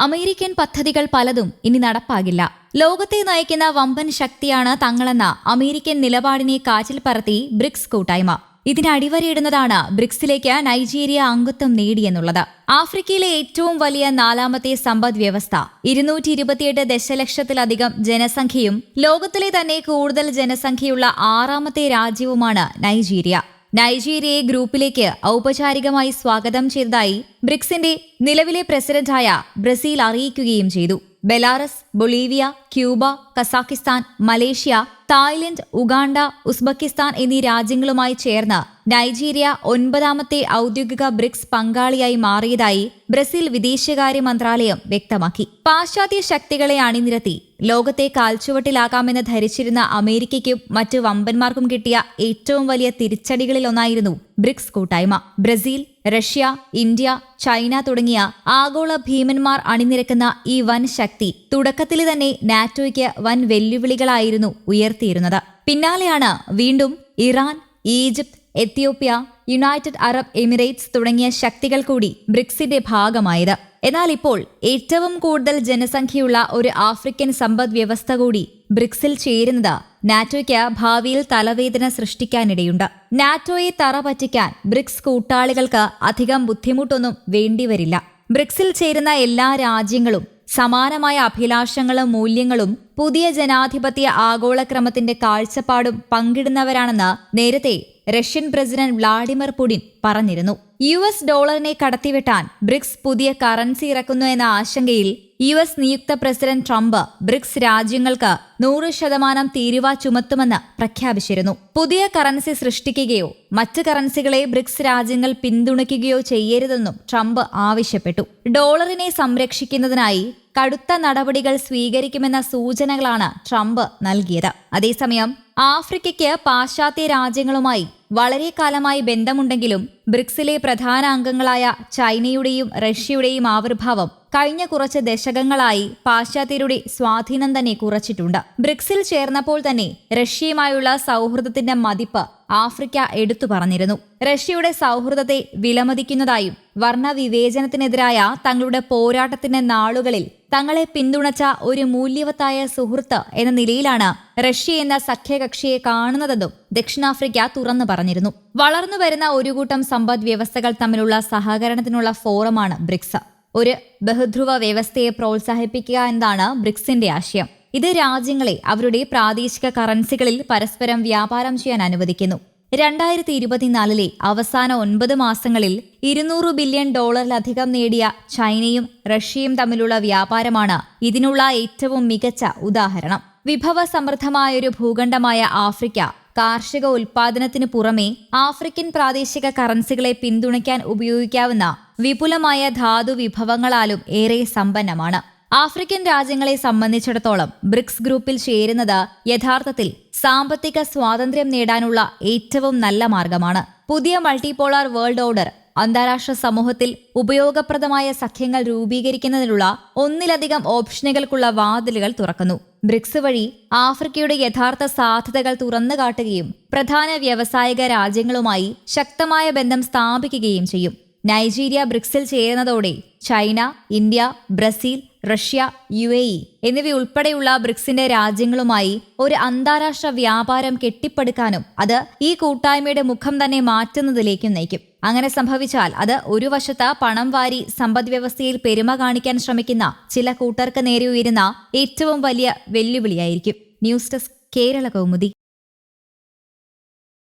American പദ്ധതികൾ പലതും ഇനി നടപ്പാകില്ല. ലോകത്തെ നയിക്കുന്ന വമ്പൻ ശക്തിയാണ് തങ്ങളെന്ന അമേരിക്കൻ നിലപാടിനെ കാച്ചിൽ പറത്തി ബ്രിക്സ് കൂട്ടായ്മ. ഇതിനടിവരയിടുന്നതാണ് ബ്രിക്സിലേക്ക് നൈജീരിയ അംഗത്വം നേടിയെന്നുള്ളത്. ആഫ്രിക്കയിലെ ഏറ്റവും വലിയ നാലാമത്തെ സമ്പദ് വ്യവസ്ഥ ഇരുന്നൂറ്റി ഇരുപത്തിയെട്ട് ദശലക്ഷത്തിലധികം ജനസംഖ്യയും ലോകത്തിലെ തന്നെ കൂടുതൽ ജനസംഖ്യയുള്ള ആറാമത്തെ രാജ്യവുമാണ് നൈജീരിയ. നൈജീരിയയെ ഗ്രൂപ്പിലേക്ക് ഔപചാരികമായി സ്വാഗതം ചെയ്തതായി ബ്രിക്സിന്റെ നിലവിലെ പ്രസിഡന്റായ ബ്രസീൽ അറിയിക്കുകയും ചെയ്തു. Belarus Bolivia Cuba Kazakhstan Malaysia Thailand Uganda Uzbekistan എന്നീ രാജ്യങ്ങളുമായി ചേർന്ന് നൈജീരിയ ഒൻപതാമത്തെ ഔദ്യോഗിക ബ്രിക്സ് പങ്കാളിയായി മാറിയതായി ബ്രസീൽ വിദേശകാര്യ മന്ത്രാലയം വ്യക്തമാക്കി. പാശ്ചാത്യ ശക്തികളെ അണിനിരത്തി ലോകത്തെ കാൽച്ചുവട്ടിലാകാമെന്ന് ധരിച്ചിരുന്ന അമേരിക്കയ്ക്കും മറ്റ് വമ്പന്മാർക്കും കിട്ടിയ ഏറ്റവും വലിയ തിരിച്ചടികളിലൊന്നായിരുന്നു ബ്രിക്സ് കൂട്ടായ്മ. ബ്രസീൽ റഷ്യ ഇന്ത്യ ചൈന തുടങ്ങിയ ആഗോള ഭീമന്മാർ അണിനിരക്കുന്ന ഈ വൻ ശക്തി തുടക്കത്തിൽ തന്നെ നാറ്റോയ്ക്ക് വൻ വെല്ലുവിളികളായിരുന്നു ഉയർത്തിയിരുന്നത്. പിന്നാലെയാണ് വീണ്ടും Iran Egypt Ethiopia United Arab Emirates തുടങ്ങിയ ശക്തികൾ കൂടി ബ്രിക്സിന്റെ ഭാഗമായത്. എന്നാൽ ഇപ്പോൾ ഏറ്റവും കൂടുതൽ ജനസംഖ്യയുള്ള ഒരു ആഫ്രിക്കൻ സമ്പദ് വ്യവസ്ഥ കൂടി ബ്രിക്സിൽ ചേരുന്നത് നാറ്റോയ്ക്ക് ഭാവിയിൽ തലവേദന സൃഷ്ടിക്കാനിടയുണ്ട്. നാറ്റോയെ തറ പറ്റിക്കാൻ ബ്രിക്സ് കൂട്ടാളികൾക്ക് അധികം ബുദ്ധിമുട്ടൊന്നും വേണ്ടിവരില്ല. ബ്രിക്സിൽ ചേരുന്ന എല്ലാ രാജ്യങ്ങളും സമാനമായ അഭിലാഷങ്ങളും മൂല്യങ്ങളും പുതിയ ജനാധിപത്യ ആഗോളക്രമത്തിന്റെ കാഴ്ചപ്പാടും പങ്കിടുന്നവരാണെന്ന് നേരത്തെ റഷ്യൻ പ്രസിഡന്റ് വ്ളാഡിമിർ പുടിൻ പറഞ്ഞിരുന്നു. യു എസ് ഡോളറിനെ കടത്തിവെട്ടാൻ ബ്രിക്സ് പുതിയ കറൻസി ഇറക്കുന്നു എന്ന ആശങ്കയിൽ യു എസ് നിയുക്ത പ്രസിഡന്റ് ട്രംപ് ബ്രിക്സ് രാജ്യങ്ങൾക്ക് നൂറ് ശതമാനം തീരുവ ചുമത്തുമെന്ന് പ്രഖ്യാപിച്ചിരുന്നു. പുതിയ കറൻസി സൃഷ്ടിക്കുകയോ മറ്റ് കറൻസികളെ ബ്രിക്സ് രാജ്യങ്ങൾ പിന്തുണയ്ക്കുകയോ ചെയ്യരുതെന്നും ട്രംപ് ആവശ്യപ്പെട്ടു. ഡോളറിനെ സംരക്ഷിക്കുന്നതിനായി കടുത്ത നടപടികൾ സ്വീകരിക്കുമെന്ന സൂചനകളാണ് ട്രംപ് നൽകിയത്. അതേസമയം ആഫ്രിക്കയ്ക്ക് പാശ്ചാത്യ രാജ്യങ്ങളുമായി വളരെ കാലമായി ബന്ധമുണ്ടെങ്കിലും ബ്രിക്സിലെ പ്രധാന അംഗങ്ങളായ ചൈനയുടെയും റഷ്യയുടെയും ആവിർഭാവം കഴിഞ്ഞ കുറച്ച് ദശകങ്ങളായി പാശ്ചാത്യരുടെ സ്വാധീനം തന്നെ കുറച്ചിട്ടുണ്ട്. ബ്രിക്സിൽ ചേർന്നപ്പോൾ തന്നെ റഷ്യയുമായുള്ള സൗഹൃദത്തിന്റെ മതിപ്പ് ആഫ്രിക്ക എടുത്തു പറഞ്ഞിരുന്നു. റഷ്യയുടെ സൗഹൃദത്തെ വിലമതിക്കുന്നതായും വർണവിവേചനത്തിനെതിരായ തങ്ങളുടെ പോരാട്ടത്തിന്റെ നാളുകളിൽ തങ്ങളെ പിന്തുണച്ച ഒരു മൂല്യവത്തായ സുഹൃത്ത് എന്ന നിലയിലാണ് റഷ്യ എന്ന സഖ്യകക്ഷിയെ കാണുന്നതെന്നും ദക്ഷിണാഫ്രിക്ക തുറന്നു പറഞ്ഞിരുന്നു. വളർന്നു വരുന്ന ഒരു കൂട്ടം സമ്പദ് വ്യവസ്ഥകൾ തമ്മിലുള്ള സഹകരണത്തിനുള്ള ഫോറമാണ് ബ്രിക്സ്. ഒരു ബഹുധ്രുവ വ്യവസ്ഥയെ പ്രോത്സാഹിപ്പിക്കുക എന്നതാണ് ബ്രിക്സിന്റെ ആശയം. ഇത് രാജ്യങ്ങളെ അവരുടെ പ്രാദേശിക കറൻസികളിൽ പരസ്പരം വ്യാപാരം ചെയ്യാൻ അനുവദിക്കുന്നു. രണ്ടായിരത്തി ഇരുപത്തിനാലിലെ അവസാന ഒൻപത് മാസങ്ങളിൽ ഇരുന്നൂറ് ബില്യൺ ഡോളറിലധികം നേടിയ ചൈനയും റഷ്യയും തമ്മിലുള്ള വ്യാപാരമാണ് ഇതിനുള്ള ഏറ്റവും മികച്ച ഉദാഹരണം. വിഭവ സമൃദ്ധമായൊരു ഭൂഖണ്ഡമായ ആഫ്രിക്ക കാർഷിക ഉൽപാദനത്തിന് പുറമെ ആഫ്രിക്കൻ പ്രാദേശിക കറൻസികളെ പിന്തുണയ്ക്കാൻ ഉപയോഗിക്കാവുന്ന വിപുലമായ ധാതു വിഭവങ്ങളാലും ഏറെ സമ്പന്നമാണ്. ആഫ്രിക്കൻ രാജ്യങ്ങളെ സംബന്ധിച്ചിടത്തോളം ബ്രിക്സ് ഗ്രൂപ്പിൽ ചേരുന്നത് യഥാർത്ഥത്തിൽ സാമ്പത്തിക സ്വാതന്ത്ര്യം നേടാനുള്ള ഏറ്റവും നല്ല മാർഗമാണ്. പുതിയ മൾട്ടിപോളാർ വേൾഡ് ഓർഡർ അന്താരാഷ്ട്ര സമൂഹത്തിൽ ഉപയോഗപ്രദമായ സഖ്യങ്ങൾ രൂപീകരിക്കുന്നതിനുള്ള ഒന്നിലധികം ഓപ്ഷനുകൾക്കുള്ള വാതിലുകൾ തുറക്കുന്നു. ബ്രിക്സ് വഴി ആഫ്രിക്കയുടെ യഥാർത്ഥ സാധ്യതകൾ തുറന്നു കാട്ടുകയും പ്രധാന വ്യാവസായിക രാജ്യങ്ങളുമായി ശക്തമായ ബന്ധം സ്ഥാപിക്കുകയും ചെയ്യും. നൈജീരിയ ബ്രിക്സിൽ ചേരുന്നതോടെ China India Brazil Russia U A E എന്നിവയുൾപ്പെടെയുള്ള ബ്രിക്സിന്റെ രാജ്യങ്ങളുമായി ഒരു അന്താരാഷ്ട്ര വ്യാപാരം കെട്ടിപ്പടുക്കാനും അത് ഈ കൂട്ടായ്മയുടെ മുഖം തന്നെ മാറ്റുന്നതിലേക്കും നയിക്കും. അങ്ങനെ സംഭവിച്ചാൽ അത് ഒരു വശത്ത് പണം വാരി സമ്പദ്വ്യവസ്ഥയിൽ പെരുമ കാണിക്കാൻ ശ്രമിക്കുന്ന ചില കൂട്ടർക്ക് നേരെ ഉയരുന്ന ഏറ്റവും വലിയ വെല്ലുവിളിയായിരിക്കും. News desk Kerala Kaumudi.